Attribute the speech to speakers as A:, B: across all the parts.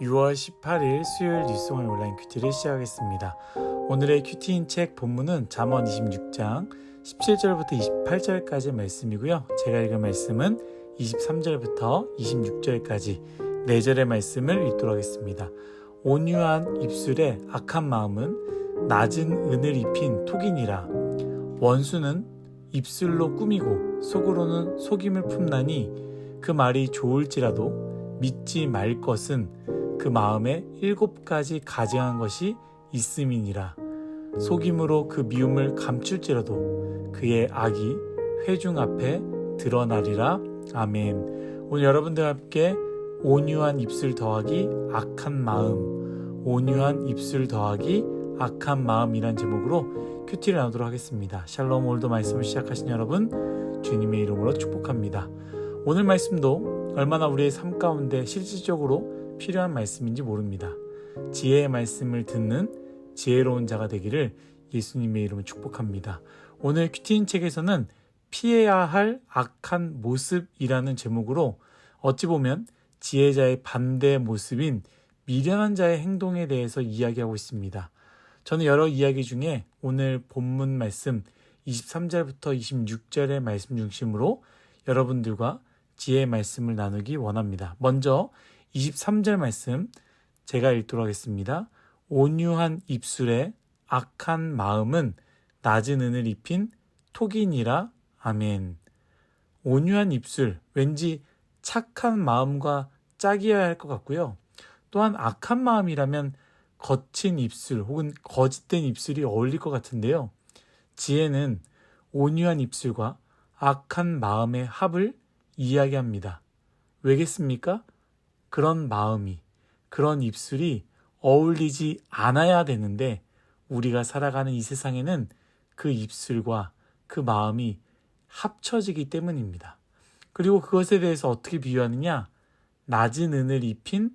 A: 6월 18일 수요일 뉴스원 온라인 큐티를 시작하겠습니다. 오늘의 큐티인 책 본문은 잠언 26장 17절부터 28절까지 말씀이고요. 제가 읽은 말씀은 23절부터 26절까지 4절의 말씀을 읽도록 하겠습니다. 온유한 입술에 악한 마음은 낮은 은을 입힌 톡이니라. 원수는 입술로 꾸미고 속으로는 속임을 품나니 그 말이 좋을지라도 믿지 말 것은 그 마음에 일곱 가지 가증한 것이 있음이니라. 속임으로 그 미움을 감출지라도 그의 악이 회중 앞에 드러나리라. 아멘. 오늘 여러분들과 함께 온유한 입술 더하기 악한 마음, 온유한 입술 더하기 악한 마음이란 제목으로 큐티를 나누도록 하겠습니다. 샬롬 오늘도 말씀을 시작하신 여러분 주님의 이름으로 축복합니다. 오늘 말씀도 얼마나 우리의 삶 가운데 실질적으로 필요한 말씀인지 모릅니다. 지혜의 말씀을 듣는 지혜로운 자가 되기를 예수님의 이름으로 축복합니다. 오늘 큐티인 책에서는 피해야 할 악한 모습이라는 제목으로 어찌 보면 지혜자의 반대 모습인 미련한 자의 행동에 대해서 이야기하고 있습니다. 저는 여러 이야기 중에 오늘 본문 말씀 23절부터 26절의 말씀 중심으로 여러분들과 지혜의 말씀을 나누기 원합니다. 먼저 23절 말씀 제가 읽도록 하겠습니다. 온유한 입술에 악한 마음은 낮은 은을 입힌 톡이니라 아멘. 온유한 입술 왠지 착한 마음과 짝이어야 할 것 같고요. 또한 악한 마음이라면 거친 입술 혹은 거짓된 입술이 어울릴 것 같은데요. 지혜는 온유한 입술과 악한 마음의 합을 이야기합니다. 왜겠습니까? 그런 마음이, 그런 입술이 어울리지 않아야 되는데 우리가 살아가는 이 세상에는 그 입술과 그 마음이 합쳐지기 때문입니다. 그리고 그것에 대해서 어떻게 비유하느냐? 낮은 은을 입힌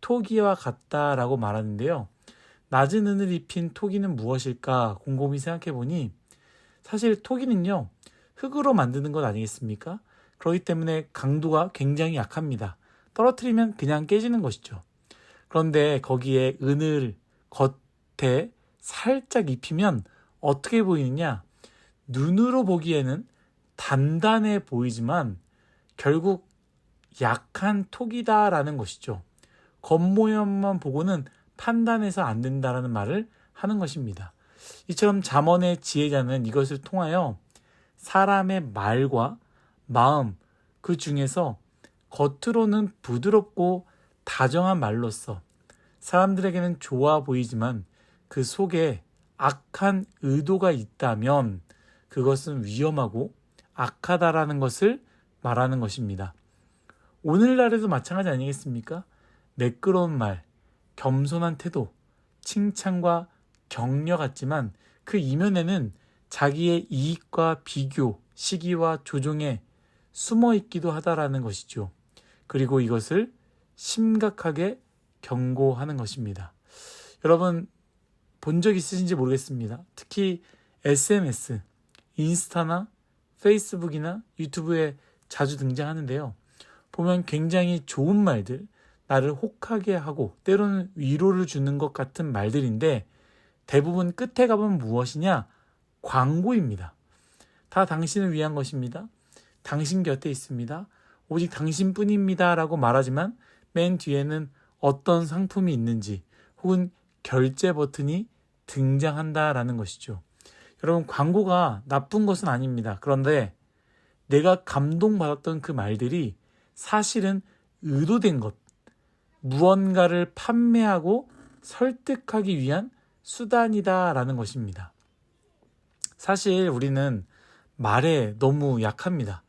A: 토기와 같다라고 말하는데요. 낮은 은을 입힌 토기는 무엇일까 곰곰이 생각해 보니 사실 토기는요 흙으로 만드는 것 아니겠습니까? 그렇기 때문에 강도가 굉장히 약합니다. 떨어뜨리면 그냥 깨지는 것이죠. 그런데 거기에 은을 겉에 살짝 입히면 어떻게 보이느냐? 눈으로 보기에는 단단해 보이지만 결국 약한 톡이다라는 것이죠. 겉모양만 보고는 판단해서 안 된다라는 말을 하는 것입니다. 이처럼 잠언의 지혜자는 이것을 통하여 사람의 말과 마음 그 중에서 겉으로는 부드럽고 다정한 말로써 사람들에게는 좋아 보이지만 그 속에 악한 의도가 있다면 그것은 위험하고 악하다라는 것을 말하는 것입니다. 오늘날에도 마찬가지 아니겠습니까? 매끄러운 말, 겸손한 태도, 칭찬과 격려 같지만 그 이면에는 자기의 이익과 비교, 시기와 조종에 숨어 있기도 하다라는 것이죠. 그리고 이것을 심각하게 경고하는 것입니다. 여러분 본 적 있으신지 모르겠습니다. 특히 SMS, 인스타나 페이스북이나 유튜브에 자주 등장하는데요. 보면 굉장히 좋은 말들, 나를 혹하게 하고 때로는 위로를 주는 것 같은 말들인데 대부분 끝에 가면 무엇이냐? 광고입니다. 다 당신을 위한 것입니다. 당신 곁에 있습니다. 오직 당신뿐입니다. 라고 말하지만 맨 뒤에는 어떤 상품이 있는지 혹은 결제 버튼이 등장한다라는 것이죠. 여러분, 광고가 나쁜 것은 아닙니다. 그런데 내가 감동받았던 그 말들이 사실은 의도된 것, 무언가를 판매하고 설득하기 위한 수단이다라는 것입니다. 사실 우리는 말에 너무 약합니다.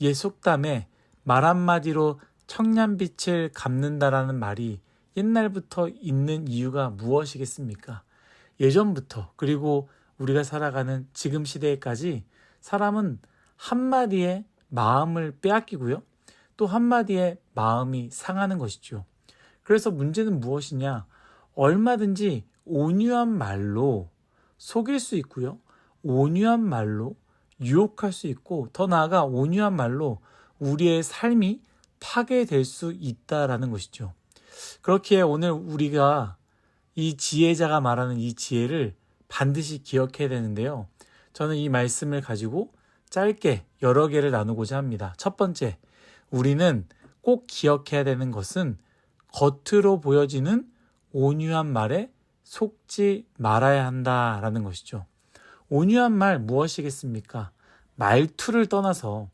A: 옛 속담에 말 한마디로 청년빛을 갚는다라는 말이 옛날부터 있는 이유가 무엇이겠습니까? 예전부터 그리고 우리가 살아가는 지금 시대까지 사람은 한마디에 마음을 빼앗기고요. 또 한마디에 마음이 상하는 것이죠. 그래서 문제는 무엇이냐? 얼마든지 온유한 말로 속일 수 있고요. 온유한 말로 유혹할 수 있고 더 나아가 온유한 말로 우리의 삶이 파괴될 수 있다라는 것이죠. 그렇기에 오늘 우리가 이 지혜자가 말하는 이 지혜를 반드시 기억해야 되는데요. 저는 이 말씀을 가지고 짧게 여러 개를 나누고자 합니다. 첫 번째, 우리는 꼭 기억해야 되는 것은 겉으로 보여지는 온유한 말에 속지 말아야 한다라는 것이죠. 온유한 말 무엇이겠습니까? 말투를 떠나서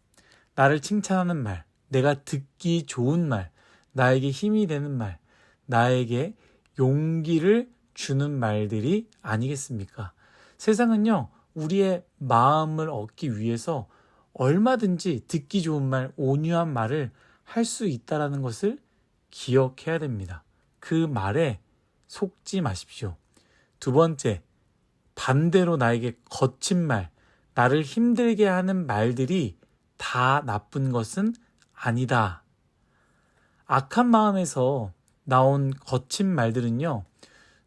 A: 나를 칭찬하는 말, 내가 듣기 좋은 말, 나에게 힘이 되는 말, 나에게 용기를 주는 말들이 아니겠습니까? 세상은요, 우리의 마음을 얻기 위해서 얼마든지 듣기 좋은 말, 온유한 말을 할 수 있다라는 것을 기억해야 됩니다. 그 말에 속지 마십시오. 두 번째, 반대로 나에게 거친 말, 나를 힘들게 하는 말들이 다 나쁜 것은 아니다. 악한 마음에서 나온 거친 말들은요,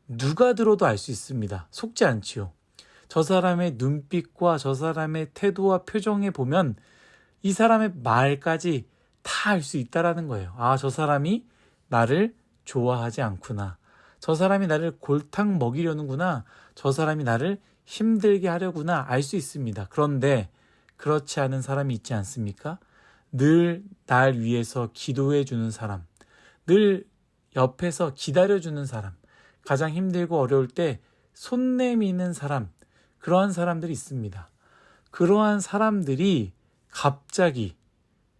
A: 누가 들어도 알 수 있습니다. 속지 않지요. 저 사람의 눈빛과 저 사람의 태도와 표정에 보면 이 사람의 말까지 다 알 수 있다라는 거예요. 아, 저 사람이 나를 좋아하지 않구나. 저 사람이 나를 골탕 먹이려는구나. 저 사람이 나를 힘들게 하려구나. 알 수 있습니다. 그런데 그렇지 않은 사람이 있지 않습니까? 늘 날 위해서 기도해 주는 사람. 늘 옆에서 기다려 주는 사람. 가장 힘들고 어려울 때 손 내미는 사람. 그러한 사람들이 있습니다. 그러한 사람들이 갑자기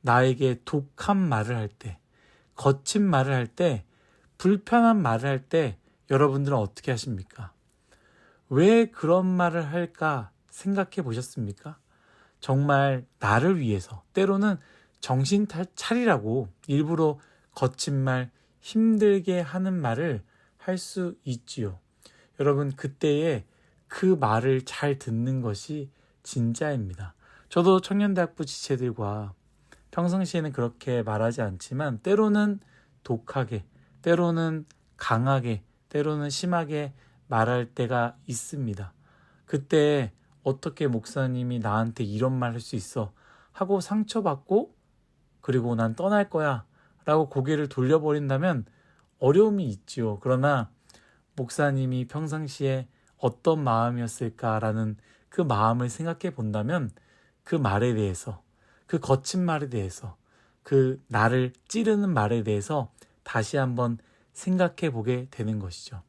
A: 나에게 독한 말을 할 때, 거친 말을 할 때, 불편한 말을 할 때 여러분들은 어떻게 하십니까? 왜 그런 말을 할까 생각해 보셨습니까? 정말 나를 위해서, 때로는 정신 차리라고 일부러 거친 말, 힘들게 하는 말을 할 수 있지요. 여러분, 그때에 그 말을 잘 듣는 것이 진짜입니다. 저도 청년대학부 지체들과 평상시에는 그렇게 말하지 않지만 때로는 독하게, 때로는 강하게, 때로는 심하게 말할 때가 있습니다. 그때 어떻게 목사님이 나한테 이런 말 할 수 있어? 하고 상처받고 그리고 난 떠날 거야 라고 고개를 돌려버린다면 어려움이 있지요. 그러나 목사님이 평상시에 어떤 마음이었을까라는 그 마음을 생각해 본다면 그 말에 대해서, 그 거친 말에 대해서, 그 나를 찌르는 말에 대해서 다시 한번 생각해 보게 되는 것이죠.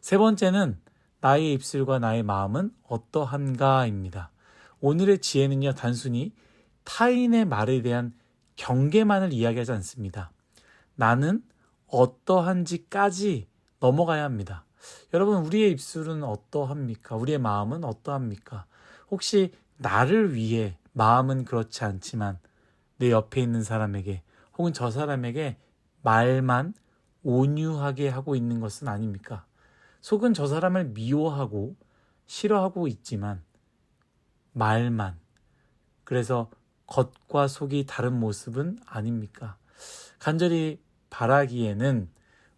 A: 세 번째는 나의 입술과 나의 마음은 어떠한가입니다. 오늘의 지혜는요, 단순히 타인의 말에 대한 경계만을 이야기하지 않습니다. 나는 어떠한지까지 넘어가야 합니다. 여러분, 우리의 입술은 어떠합니까? 우리의 마음은 어떠합니까? 혹시 나를 위해 마음은 그렇지 않지만 내 옆에 있는 사람에게 혹은 저 사람에게 말만 온유하게 하고 있는 것은 아닙니까? 속은 저 사람을 미워하고 싫어하고 있지만 말만 그래서 겉과 속이 다른 모습은 아닙니까? 간절히 바라기에는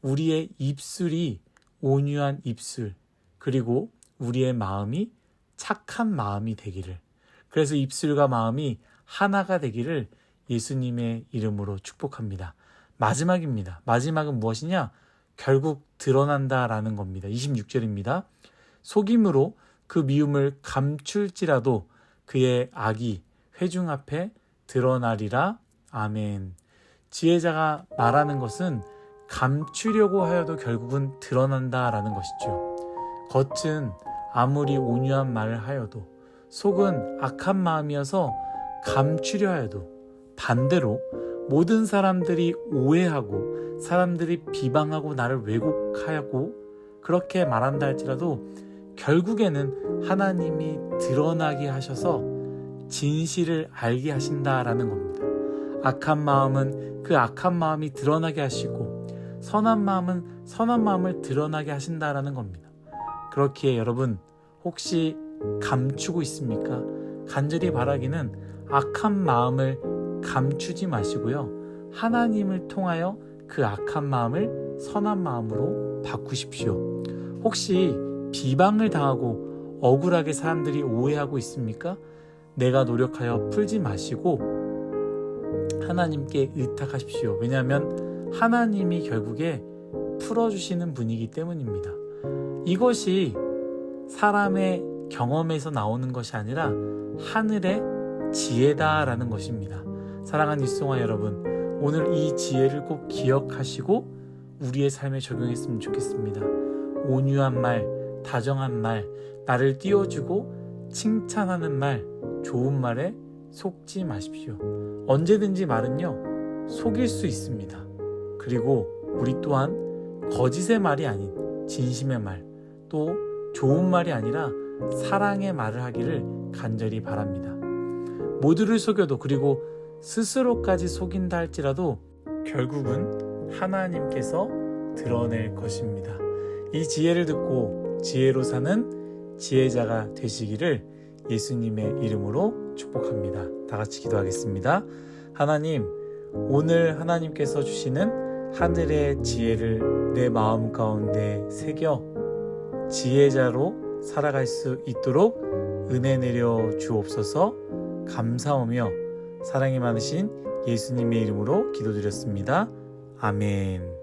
A: 우리의 입술이 온유한 입술, 그리고 우리의 마음이 착한 마음이 되기를. 그래서 입술과 마음이 하나가 되기를 예수님의 이름으로 축복합니다. 마지막입니다. 마지막은 무엇이냐? 결국 드러난다라는 겁니다. 26절입니다. 속임으로 그 미움을 감출지라도 그의 악이 회중 앞에 드러나리라. 아멘. 지혜자가 말하는 것은 감추려고 하여도 결국은 드러난다라는 것이죠. 겉은 아무리 온유한 말을 하여도 속은 악한 마음이어서 감추려 하여도 반대로 모든 사람들이 오해하고 사람들이 비방하고 나를 왜곡하고 그렇게 말한다 할지라도 결국에는 하나님이 드러나게 하셔서 진실을 알게 하신다라는 겁니다. 악한 마음은 그 악한 마음이 드러나게 하시고 선한 마음은 선한 마음을 드러나게 하신다라는 겁니다. 그렇기에 여러분 혹시 감추고 있습니까? 간절히 바라기는 악한 마음을 감추지 마시고요. 하나님을 통하여 그 악한 마음을 선한 마음으로 바꾸십시오. 혹시 비방을 당하고 억울하게 사람들이 오해하고 있습니까? 내가 노력하여 풀지 마시고 하나님께 의탁하십시오. 왜냐하면 하나님이 결국에 풀어주시는 분이기 때문입니다. 이것이 사람의 경험에서 나오는 것이 아니라 하늘의 지혜다라는 것입니다. 사랑하는 일송아 여러분, 오늘 이 지혜를 꼭 기억하시고 우리의 삶에 적용했으면 좋겠습니다. 온유한 말, 다정한 말, 나를 띄워주고 칭찬하는 말, 좋은 말에 속지 마십시오. 언제든지 말은요, 속일 수 있습니다. 그리고 우리 또한 거짓의 말이 아닌 진심의 말, 또 좋은 말이 아니라 사랑의 말을 하기를 간절히 바랍니다. 모두를 속여도 그리고 스스로까지 속인다 할지라도 결국은 하나님께서 드러낼 것입니다. 이 지혜를 듣고 지혜로 사는 지혜자가 되시기를 예수님의 이름으로 축복합니다. 다 같이 기도하겠습니다. 하나님, 오늘 하나님께서 주시는 하늘의 지혜를 내 마음 가운데 새겨 지혜자로 살아갈 수 있도록 은혜 내려 주옵소서 감사하며 사랑이 많으신 예수님의 이름으로 기도드렸습니다. 아멘.